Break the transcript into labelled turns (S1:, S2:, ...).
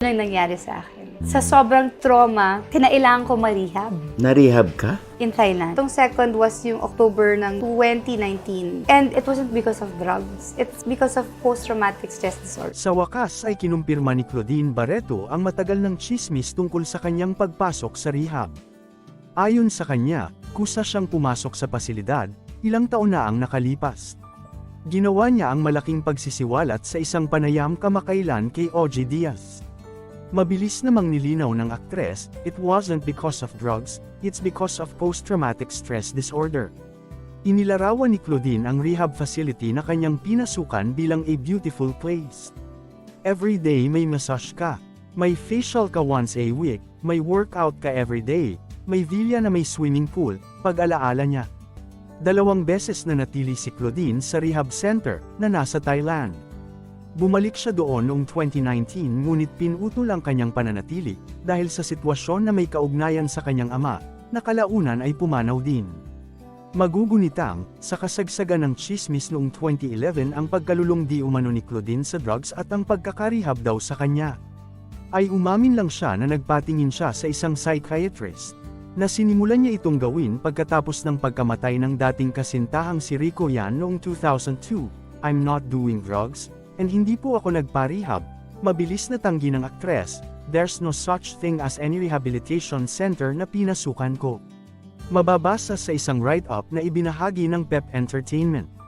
S1: Ano yung nangyari sa akin? Sa sobrang trauma, kinailangan ko ma-rehab
S2: Na-rehab ka?
S1: in Thailand. Itong second was yung October ng 2019. And it wasn't because of drugs. It's because of post-traumatic stress disorder.
S3: Sa wakas ay kinumpirma ni Claudine Barreto ang matagal ng chismis tungkol sa kanyang pagpasok sa rehab. Ayon sa kanya, kusa siyang pumasok sa pasilidad, ilang taon na ang nakalipas. Ginawa niya ang malaking pagsisiwalat sa isang panayam kamakailan kay OG Diaz. Mabilis namang nilinaw ng aktres, it wasn't because of drugs, it's because of post-traumatic stress disorder. Inilarawan ni Claudine ang rehab facility na kanyang pinasukan bilang a beautiful place. Every day may massage ka, may facial ka once a week, may workout ka every day, may villa na may swimming pool, pag-alaala niya. Dalawang beses na natili si Claudine sa rehab center na nasa Thailand. Bumalik siya doon noong 2019 ngunit pinutol ang kanyang pananatili dahil sa sitwasyon na may kaugnayan sa kanyang ama, na kalaunan ay pumanaw din. Magugunitang, sa kasagsagan ng chismis noong 2011 ang pagkalulong di umano ni Claudine sa drugs at ang pagkakarihab daw sa kanya. Ay umamin lang siya na nagpatingin siya sa isang psychiatrist, na sinimulan niya itong gawin pagkatapos ng pagkamatay ng dating kasintahang si Rico Yan noong 2002, I'm not doing drugs, and hindi po ako nagparehab, mabilis na tanggi ng aktres, there's no such thing as any rehabilitation center na pinasukan ko. Mababasa sa isang write-up na ibinahagi ng PEP Entertainment.